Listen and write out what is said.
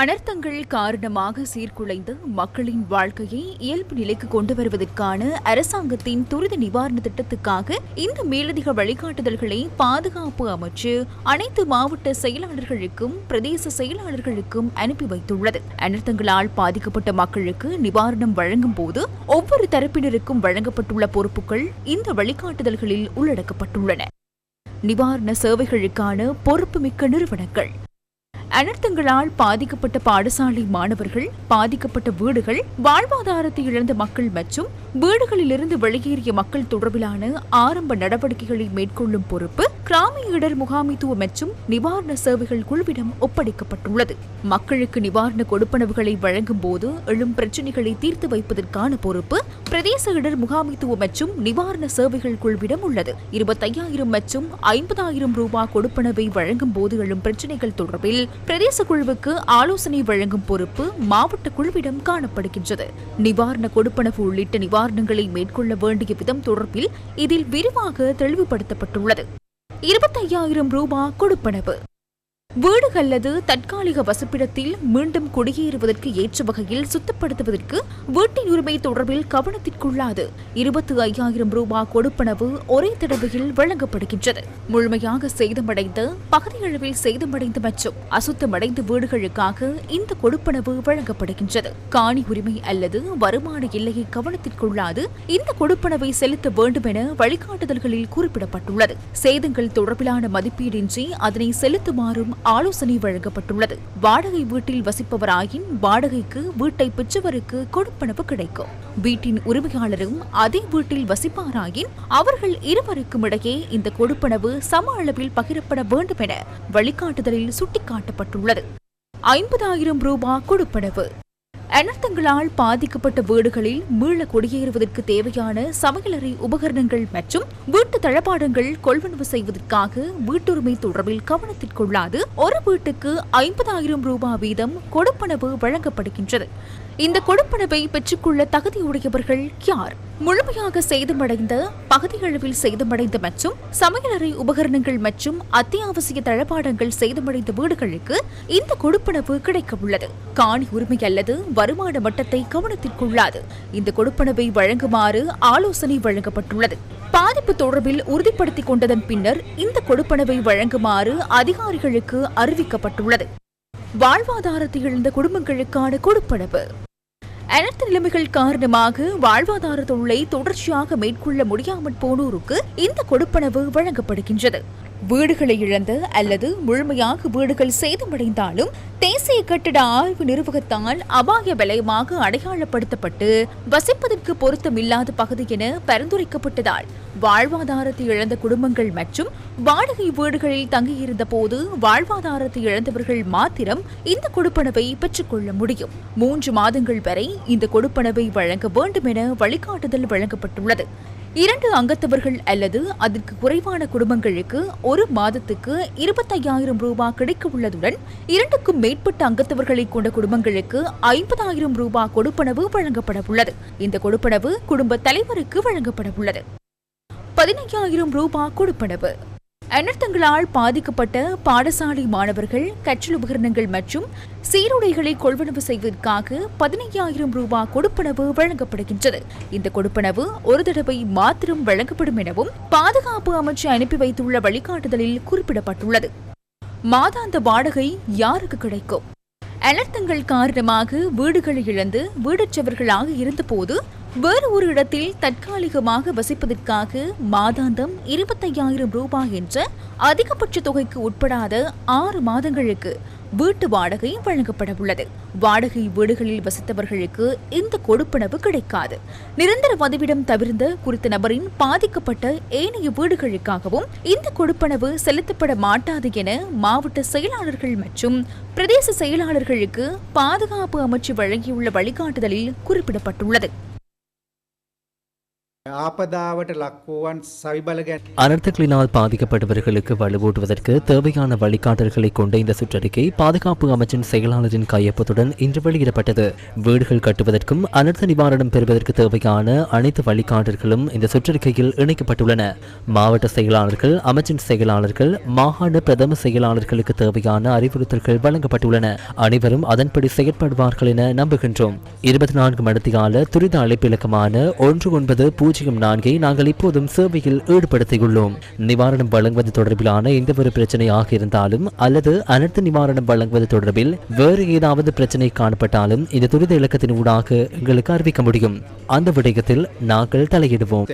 அனர்த்தங்கள் காரணமாக சீர்குலைந்து மக்களின் வாழ்க்கையை இயல்பு நிலைக்கு கொண்டு வருவதற்கான அரசாங்கத்தின் துரித நிவாரண திட்டத்துக்காக இந்த மேலதிக வழிகாட்டுதல்களை பாதுகாப்பு அமைச்சு அனைத்து மாவட்ட செயலாளர்களுக்கும் பிரதேச செயலாளர்களுக்கும் அனுப்பி வைத்துள்ளது. அனர்த்தங்களால் பாதிக்கப்பட்ட மக்களுக்கு நிவாரணம் வழங்கும் போது ஒவ்வொரு தரப்பினருக்கும் வழங்கப்பட்டுள்ள பொறுப்புகள் இந்த வழிகாட்டுதல்களில் உள்ளடக்கப்பட்டுள்ளன. நிவாரண சேவைகளுக்கான பொறுப்புமிக்க நிறுவனங்கள். அனர்த்தங்களால் பாதிக்கப்பட்ட பாடசாலை மாணவர்கள் பாதிக்கப்பட்ட வீடுகள் வாழ்வாதாரத்தை இழந்த மக்கள் மற்றும் வீடுகளிலிருந்து வெளியேறிய மக்கள் தொடர்பிலான ஆரம்ப நடவடிக்கைகளை மேற்கொள்ளும் பொறுப்பு கிராமிய இடர் முகாமித்துவ மற்றும் நிவாரண சேவைகள் குழுவிடம் ஒப்படைக்கப்பட்டுள்ளது. மக்களுக்கு நிவாரண கொடுப்பனவுகளை வழங்கும் போது எழும் பிரச்சினைகளை தீர்த்து வைப்பதற்கான பொறுப்பு பிரதேச இடர் முகாமித்துவ மற்றும் நிவாரண சேவைகள் குழுவிடம் உள்ளது. இருபத்தையாயிரம் மற்றும் ஐம்பதாயிரம் ரூபாய் கொடுப்பனவை வழங்கும் போது எழும் பிரச்சினைகள் தொடர்பில் பிரதேச குழுவுக்கு ஆலோசனை வழங்கும் பொறுப்பு மாவட்ட குழுவிடம் காணப்படுகின்றது. நிவாரண கொடுப்பனவு உள்ளிட்ட நிவாரணங்களை மேற்கொள்ள வேண்டிய விதம் தொடர்பில் இதில் விரிவாக தெளிவுபடுத்தப்பட்டுள்ளது. இருபத்தையாயிரம் ரூபாய் கொடுப்பனவு. வீடு அல்லது தற்காலிக வசிப்பிடத்தில் மீண்டும் குடியேறுவதற்கு ஏற்ற வகையில் சுத்தப்படுத்துவதற்கு வீட்டின் உரிமை தொடர்பில் கவனத்திற்குள்ளாது. இருபத்தி ஐயாயிரம் ரூபாய் கொடுப்பனவு ஒரே தடவையில் வழங்கப்படுகின்றது. முழுமையாக சேதமடைந்த பகுதியளவில் சேதமடைந்த மற்றும் அசுத்தமடைந்த வீடுகளுக்காக இந்த கொடுப்பனவு வழங்கப்படுகின்றது. காணி உரிமை அல்லது வருமான எல்லையை கவனத்திற்குள்ளாது இந்த கொடுப்பனவை செலுத்த வேண்டும் என வழிகாட்டுதல்களில் குறிப்பிடப்பட்டுள்ளது. சேதங்கள் தொடர்பிலான மதிப்பீடின்றி அதனை செலுத்துமாறும் ஆலோசனை வழங்கப்பட்டுள்ளது. வாடகை வீட்டில் வசிப்பவராயின் வாடகைக்கு வீட்டை பெற்றவருக்கு கொடுப்பனவு கிடைக்கும். வீட்டின் உரிமையாளரும் அதே வீட்டில் வசிப்பாராயின் அவர்கள் இருவருக்கும் இடையே இந்த கொடுப்பனவு சம அளவில் பகிரப்பட வேண்டும் என வழிகாட்டுதலில் சுட்டிக்காட்டப்பட்டுள்ளது. ஐம்பதாயிரம் ரூபாய் கொடுப்பனவு. அனர்த்தங்களால் பாதிக்கப்பட்ட வீடுகளில் மீள குடியேறுவதற்கு தேவையான சமையலறை உபகரணங்கள் மற்றும் வீட்டு தளபாடங்கள் கொள்வனவு செய்வதற்காக வீட்டுரிமை தொடர்பில் கவனத்திற்கொள்ளாது ஒரு வீட்டுக்கு ஐம்பதாயிரம் ரூபாய் வீதம் கொடுப்பனவு வழங்கப்படுகின்றது. இந்த கொடுப்பனவை பெற்றுக்கொள்ள தகுதியுடையவர்கள் யார்? முழுமையாக சேதமடைந்த பகுதியளவில் சேதமடைந்த மற்றும் சமையலறை உபகரணங்கள் மற்றும் அத்தியாவசிய தளபாடங்கள் சேதமடைந்த வீடுகளுக்கு இந்த கொடுப்பனவு கிடைக்க உள்ளது காணி உரிமை அல்லது வருமான மட்டத்தை கவனத்திற்குள்ளாது இந்த கொடுப்பனவை வழங்குமாறு ஆலோசனை வழங்கப்பட்டுள்ளது. பாதிப்பு தொடர்பில் உறுதிப்படுத்திக் கொண்டதன் பின்னர் இந்த கொடுப்பனவை வழங்குமாறு அதிகாரிகளுக்கு அறிவிக்கப்பட்டுள்ளது. வாழ்வாதாரத்தை இழந்த குடும்பங்களுக்கான கொடுப்பனவு. அனர்த்த நிலைமைகள் காரணமாக வாழ்வாதார தொழிலை தொடர்ச்சியாக மேற்கொள்ள முடியாமல் போனோருக்கு இந்த கொடுப்பனவு வழங்கப்படுகின்றது. வீடுகளை இழந்த அல்லது முழுமையாக வீடுகள் சேதமடைந்தாலும் தேசிய கட்டிட ஆய்வு நிர்வாகத்தால் அபாய வலயமாக அடையாளப்படுத்தப்பட்டு வசிப்பதற்கு பொருத்தமில்லாத பகுதி என பரிந்துரைக்கப்பட்டதால் வாழ்வாதாரத்தை இழந்த குடும்பங்கள் மற்றும் வாடகை வீடுகளில் தங்கியிருந்த போது வாழ்வாதாரத்தை இழந்தவர்கள் மாத்திரம் இந்த கொடுப்பனவை பெற்றுக்கொள்ள முடியும். மூன்று மாதங்கள் வரை இந்த கொடுப்பனவை வழங்க வேண்டும் என வழிகாட்டுதல் வழங்கப்பட்டுள்ளது. இரண்டு அங்கத்தவர்கள் அல்லது அதற்கு குறைவான குடும்பங்களுக்கு ஒரு மாதத்துக்கு இருபத்தையாயிரம் ரூபாய் கிடைக்க உள்ளதுடன் இரண்டுக்கும் மேற்பட்ட அங்கத்தவர்களை கொண்ட குடும்பங்களுக்கு ஐம்பதாயிரம் ரூபாய் கொடுப்பனவு வழங்கப்பட உள்ளது இந்த கொடுப்பனவு குடும்ப தலைவருக்கு வழங்கப்பட உள்ளது பதினையாயிரம் ரூபாய் கொடுப்பனவு. அனர்த்தங்களால் பாதிக்கப்பட்ட பாடசாலை மாணவர்கள் கற்றல் உபகரணங்கள் மற்றும் சீருடைகளை கொள்வனவு செய்வதற்காக பதினையாயிரம் ரூபாய் கொடுப்பனவு வழங்கப்படுகின்றது. இந்த கொடுப்பனவு ஒரு தடவை மாத்திரம் வழங்கப்படும் எனவும் பாதுகாப்பு அமைச்சு அனுப்பி வைத்துள்ள வழிகாட்டுதலில் குறிப்பிடப்பட்டுள்ளது. மாதாந்த வாடகை யாருக்கு கிடைக்கும்? அனர்த்தங்கள் காரணமாக வீடுகளை இழந்து வீடற்றவர்களாக இருந்தபோது வேறு ஒரு இடத்தில் தற்காலிகமாக வசிப்பதற்காக மாதாந்தம் இருபத்தையாயிரம் ரூபாய் என்ற அதிகபட்ச தொகைக்கு உட்படாத ஆறு மாதங்களுக்கு வீட்டு வாடகை வழங்கப்பட உள்ளது வாடகை வீடுகளில் வசித்தவர்களுக்கு இந்த கொடுப்பனவு கிடைக்காது. நிரந்தர பதவியிடம் தவிர்ந்த குறித்த நபரின் பாதிக்கப்பட்ட ஏனைய வீடுகளுக்காகவும் இந்த கொடுப்பனவு செலுத்தப்பட மாட்டாது என மாவட்ட செயலாளர்கள் மற்றும் பிரதேச செயலாளர்களுக்கு பாதுகாப்பு அமைச்சு வழங்கியுள்ள வழிகாட்டுதலில் குறிப்பிடப்பட்டுள்ளது. அனர்த்தங்களினால் பாதிக்கப்பட்டவர்களுக்கு வலுவூட்டுவதற்கு தேவையான வழிகாட்டல்களை கொண்ட இந்த சுற்றறிக்கை பாதுகாப்பு அமைச்சின் செயலாளரின் கையொப்பத்துடன் இன்று வெளியிடப்பட்டது. வீடுகள் கட்டுவதற்கும் அனர்த்த நிவாரணம் பெறுவதற்கு தேவையான அனைத்து வழிகாட்டல்களும் இந்த சுற்றறிக்கையில் இணைக்கப்பட்டுள்ளன. மாவட்ட செயலாளர்கள் அமைச்சின் செயலாளர்கள் மாகாண பிரதம செயலாளர்களுக்கு தேவையான அறிவுறுத்தல்கள் வழங்கப்பட்டுள்ளன. அனைவரும் அதன்படி செயற்படுவார்கள் என நம்புகின்றோம். இருபத்தி நான்கு மணித்தியால துரித அழைப்பிலக்கமான ஒன்று ஒன்பது பூஜ்ஜியம் பூஜ்ஜியம் நான்கை நாங்கள் இப்போதும் சேவையில் ஈடுபடுத்தியுள்ளோம். நிவாரணம் வழங்குவது தொடர்பிலான எந்த ஒரு பிரச்சனையாக இருந்தாலும் அல்லது அனர்த்த நிவாரணம் வழங்குவது தொடர்பில் வேறு ஏதாவது பிரச்சனை காணப்பட்டாலும் இந்த துரித இலக்கத்தின் ஊடாக எங்களுக்கு அறிவிக்க முடியும். அந்த விடயத்தில் நாங்கள் தலையிடுவோம்.